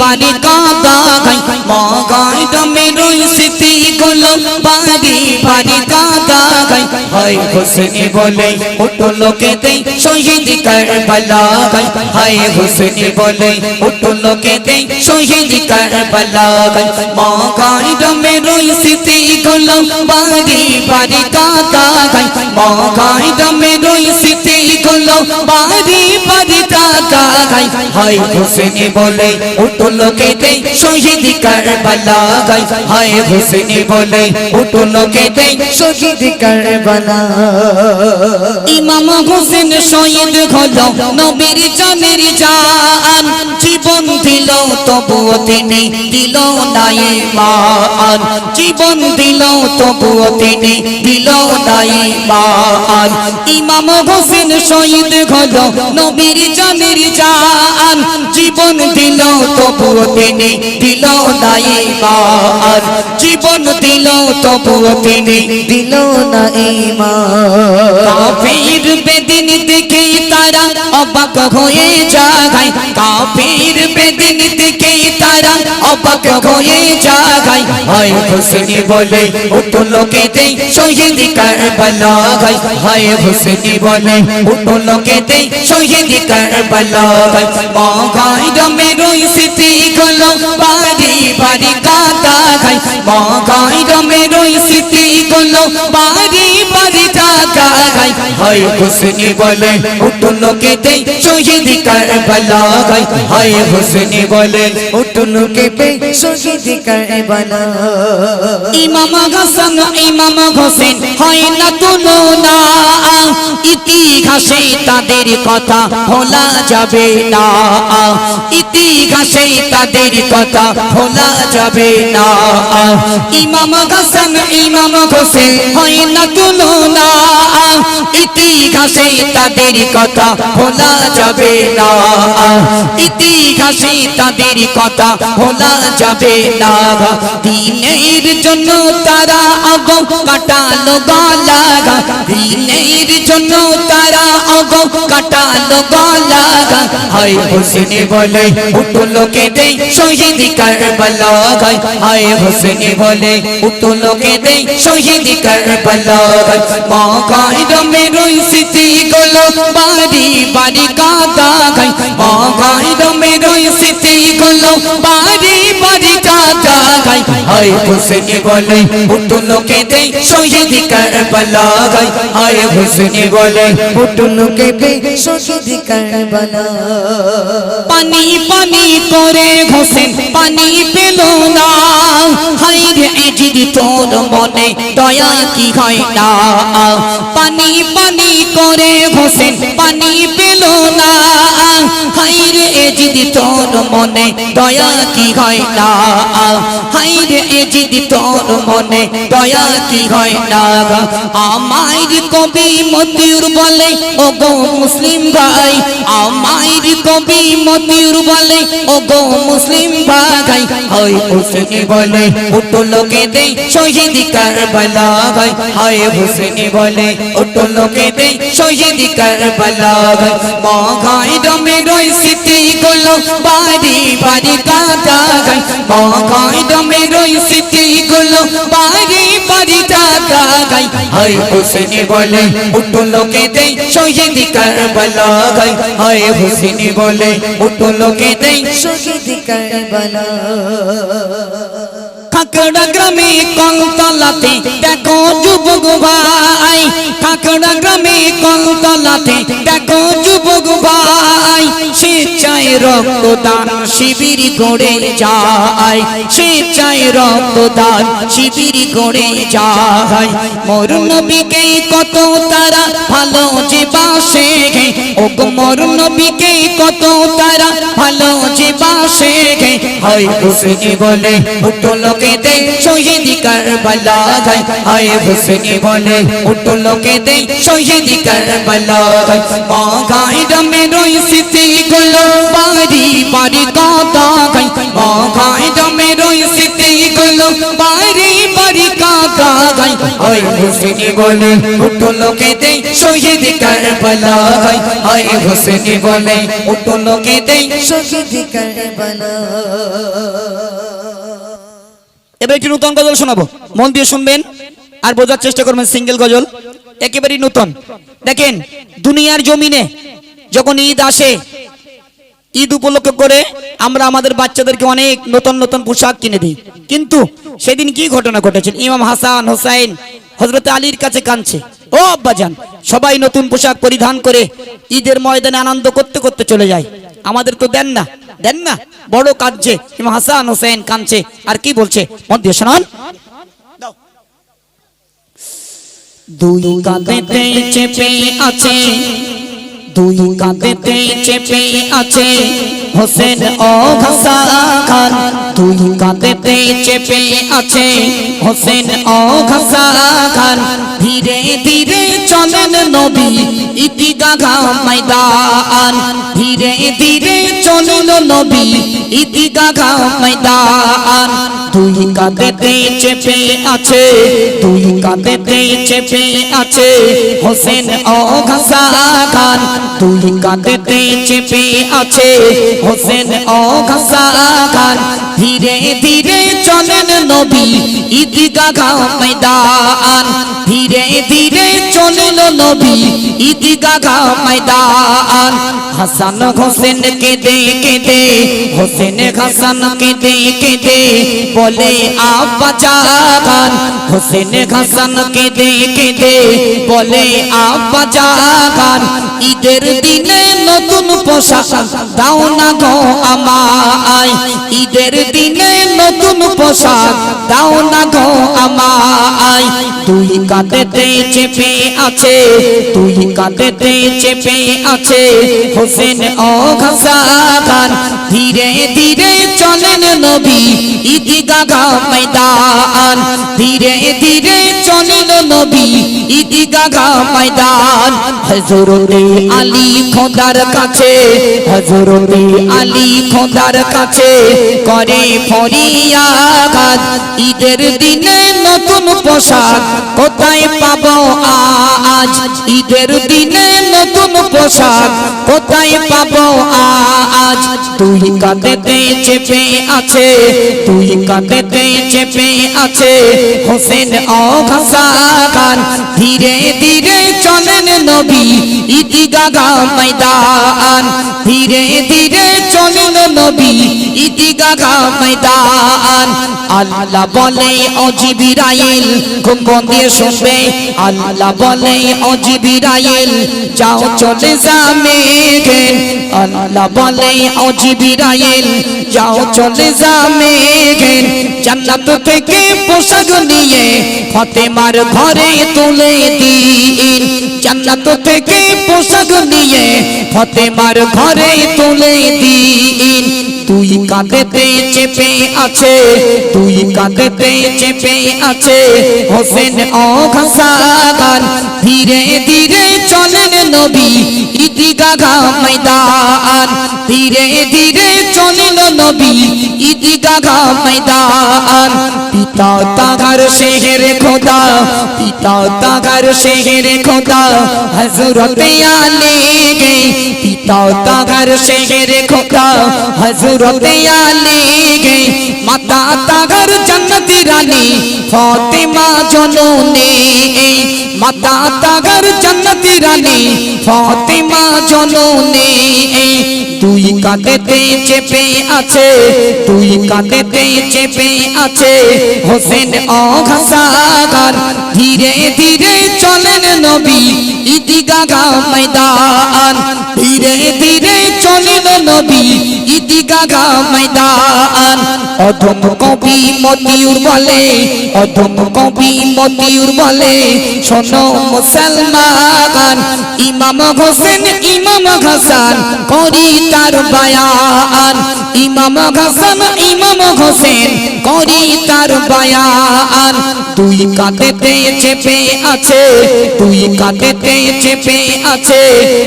বাড়ি কাদা গাই। মগাই ডমের স্মৃতি গোলাম বাড়ি বাড়ি কাদা গাই। হাই হোসেনি বলে, উঠো লোকে দে শহীদ কারবালা গাই। হাই হোসেনি বলে, উঠো লোকে দে শহীদ কারবালা গাই। মগাই ডমের স্মৃতি গোলাম বাড়ি বাড়ি কাদা গাই। মগাই ডমের স্মৃতি গোলাম বাড়ি বাড়ি কাদা গাই। হাই হোসেনি বলে শহীদ কারবালা হাই হোসেনি বলে শহীদ কারবালা। ইমাম হোসেন শহীদ হলো নবীর জানের জান। জীবন দিল, তবুও তিনি দিল না ইমান জীবন দিল, তবুও তিনি দিল না ইমান ইমাম হোসেন শহীদ হলো, নবীর জানের জান। জীবন দিল, তবুও তিনি দিল নাই ইমান জীবন দিল, তবুও তিনি দিল নাই মা কাফির তারা অবাক হয়ে যায় কাফির বেদিন দেখে তারা অবাক হয়ে যায় হায় হোসেনি বলে, উঠো লোকে দে শহীদ কারবালা গাই হায় হোসেনি বলে, উঠো লোকে দে শহীদ কারবালা গাই মা রমে রই স্মৃতি গুলো বাড়ি বাড়ি কাটা গাই মা রমে রই স্মৃতি গুলো বাড়ি হায় হোসেনি বলে উঠো লোকে দে শহীদ কারবালা হায়। হোসেনি বলে উঠো লোকে দে শহীদ কারবালা। ইমাম হাসান, ইমাম হোসেন, হয় না তুলনা ইতিহাসে তাদের কথা ভোলা যাবে না। ইতিহাসে তাদের কথা ভোলা যাবে না। ইমাম হাসান, ইমাম হোসেন হয় না ইতিহাসে তাদের কথা ভোলা যাবে না। ইতিহাসে তাদের কথা ভোলা যাবে না। দিনের জন্য তারা অগ কাটালো গলা। দিনের জন্য তারা অগ কাটালো গলা হায় হোসেনে বলে উঠো লোকে দে শহীদ কারবালা হায় হোসেনে বলে উঠো লোকে দে শহীদ কারবালা গাই মা গাই রমে রই স্মৃতি গুলো, বাড়ি বাড়ি কাদা গাই মা গাই রমে রই স্মৃতি গুলো, বাড়ি বাড়ি কাদা গাই হায় হোসেনে বলে, উঠো লোকে দে শহীদ কারবালা গাই হায় বলে, উঠো লোকে দে শহীদ কারবালা পানি পানি করে হোসেন, পানি না। হাই রে এজিদি, তোর মনে দয়া কি হয় না? পানি পানি করে হোসেন, পানি এজিদি তোর মনে দয়া কি হয় না? হাইরে এজিদি তোর মনে দয়া কি হয় না? আমায় কবি মতিউর বলে ও গো মুসলিম ভাই। আমায় কবি মতিউর বলে ও গো মুসলিম ভাই। হয় হোসেনি বলে উঠো লোকে দে শহীদ কারবালা গাই হয় হোসেনি বলে উঠো লোকে দে শহীদ কারবালা গাই মা গাই দমে রই স্মৃতি গুলো, বাড়ি বাড়ি কাটা গাই। মা গাই দমে রই স্মৃতি গুলো, বাড়ি বাড়ি কাটা গাই। হয় হোসেনি বলে উঠো লোকে দে শহীদ কারবালা গাই হয় হোসেনি বলে উঠো লোকে দে শহীদ কারবালা কাকড়া গ্রামে কলতলাতে দেখো দেখো যুব রক্তদান শিবির গড়ে যায়। সে স্বেচ্ছায় রক্তদান শিবির গড়ে যায়। মোর নবীকে কত তারা ভালো যে বাসে ও মোর নবীকে কত তারা ভালো যে বাসে হয় হোসেনি বলে উঠো লোকে দে শহীদ কারবালা গায় আয় হুসেনে বলে, উঠল কে দে শহীদ কারবালা গায় মা গায় রমে রই স্মৃতি গুলো বাড়ি বাড়ি কথা গায় মা গায় রমে রই স্মৃতি গুলো বাড়ি বাড়ি কথা গায় আয় হুসেনে বলে, উঠল কে দে শহীদ কারবালা হুসেনে বলে, উঠল কে দে শহীদ কারবালা। এবার একটি নতুন গজল শোনাবো। মন দিয়ে শুনবেন আর বোঝার চেষ্টা করবেন সিঙ্গেল গজল। একেবারেই নতুন। দেখেন, দুনিয়ার জমিনে যখন ঈদ আসে ঈদ উপলক্ষ করে আমরা আমাদের বাচ্চাদেরকে অনেক নতুন নতুন পোশাক কিনে দিই। কিন্তু সেদিন কি ঘটনা ঘটেছে ইমাম হাসান হোসাইন হজরত আলীর কাছে কাঁদছে। ও আব্বাজান, সবাই নতুন পোশাক পরিধান করে ঈদের ময়দানে আনন্দ করতে করতে চলে যায়। আমাদের তো দেন না দেন না। বড় কাঁদছে। ইমাম হাসান হোসেন কাঁদছে। আর কি বলছে? দিয়ে শোনান। দুই কাঁদেতে চেপে আছে দুই কাঁদেতে চেপে আছে হোসেন ও খান। দুই কাঁদেতে চেপে আছে হোসেন ও খান। ধীরে ধীরে চলেন নবী ইতিগাগা ময়দান। ধীরে ধীরে চলল নবী ইতিগাগা ময়দান। দুই কাঁদেতে চেপে আছে, দুই কাঁদেতে চেপে আছে হোসেন ও খান। দুই কাঁদেতে চেপে আছে হোসেন ও খান ধীরে ধীরে চলেন নবী, ঈদগাহ ময়দান। ধীরে ধীরে চলল নবী, ঈদগাহ ময়দান। হাসান হোসেন কে দে কে দে হোসেন হাসান কে দে কে দে বলে আব্বা জাগান হোসেন হাসান কে দে কে দে বলে আব্বা জাগান ঈদের দিনে নতুন পোশাক দাও না গো আমায়। ঈদের দিনে নতুন পোশাক দাও না গো আমায়। তুই কাঁদেতে চেপে আছে, তুই কাঁদেতে চেপে আছে। হোসেন ও ঘসাগান ধীরে ধীরে চলেন নবী ঈদগাহ ময়দান। ধীরে ধীরে চলেন নবী ঈদগাহ ময়দান। হযরতে আলী খোদার কাছে, হযরতে আলী খোদার কাছে করে ফরিয়াদ ঈদের দিনে নতুন পোশাক কোথায় পাবো আজ? ঈদের দিনে নতুন পোশাক কোথায় পাবো আজ? তুই কাঁদেতে চেপে আছে, তুই কাঁদেতে চেপে আছে। হোসেন ও ধীরে ধীরে চলেন নবী, ঈদগাহ ময়দান। ধীরে ধীরে চলেন নবী, ঈদগাহ ময়দান। আল্লাহ বলে ও জিবরাইল খুব মন দিয়ে শুনবে। আল্লাহ বলে ও জিবরাইল যাও চলে যা মেঘে আল্লাহ বলে, ও জিবরাইল, যাও চলে যা মেঘে জান্নাত থেকে পোশাক নিয়ে ফাতেমার ঘরে তুলে দিন। জান্নাত থেকে পোশাক নিয়ে ফাতেমার ঘরে তুলে দিন। তুই কাঁদেতে চেপে আছে তুই কাঁদেতে চেপে আছে। হোসেন ও ঘসাগান ধীরে ধীরে চলেন নবী ঈদগাহ ময়দান। ধীরে ধীরে চলিল নবী ঈদগাহ ময়দান। পিতা তাগার শেহের খোদা, পিতা তাগার শেহের খোদা। হযরত আলী গে পিতা তাগার শেহের খোদা। হযরত আলী গে মাতা তাগার জান্নতি রানী। ফাতেমা জননী, মাতা তাগার জান্নতি রানী। ফাতেমা জননী তুই কাঁদেতে চেপে আছে তুই চেপে আছে হোসেন ধীরে ধীরে চলেন নবী ঈদগাহ ময়দান। ধীরে ধীরে চলেন নবী ময়দান। অধম কবি মতিউর বলে, অধম কবি মতিউর বলে মুসলমান, ইমাম হোসেন, ইমাম হাসান, করি তার বায়ান। ইমাম হাসান, ইমাম হোসেন করি তার বায়ান। তুই কাঁদেতে চেপে আছে, তুই কাঁদেতে চেপে আছে।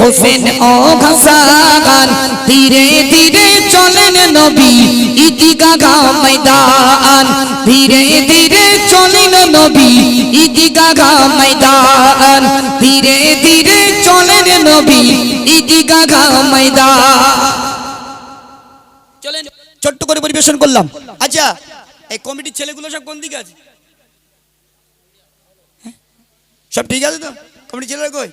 হোসেন ও হাসান ধীরে ধীরে চলেন নবী ইদিগাগা ময়দান। ধীরে ধীরে চলেন নবী ইদিগাগা ময়দান। ধীরে ধীরে চলেন নবী ইদিগাগা ময়দান। চলেন ছোট্ট করে পরিবেশন করলাম। আচ্ছা এই কমিটির ছেলেগুলো সব কোন দিকে আছে? হ্যাঁ? সব ঠিক আছে তো? কমিটির ছেলেরা কই?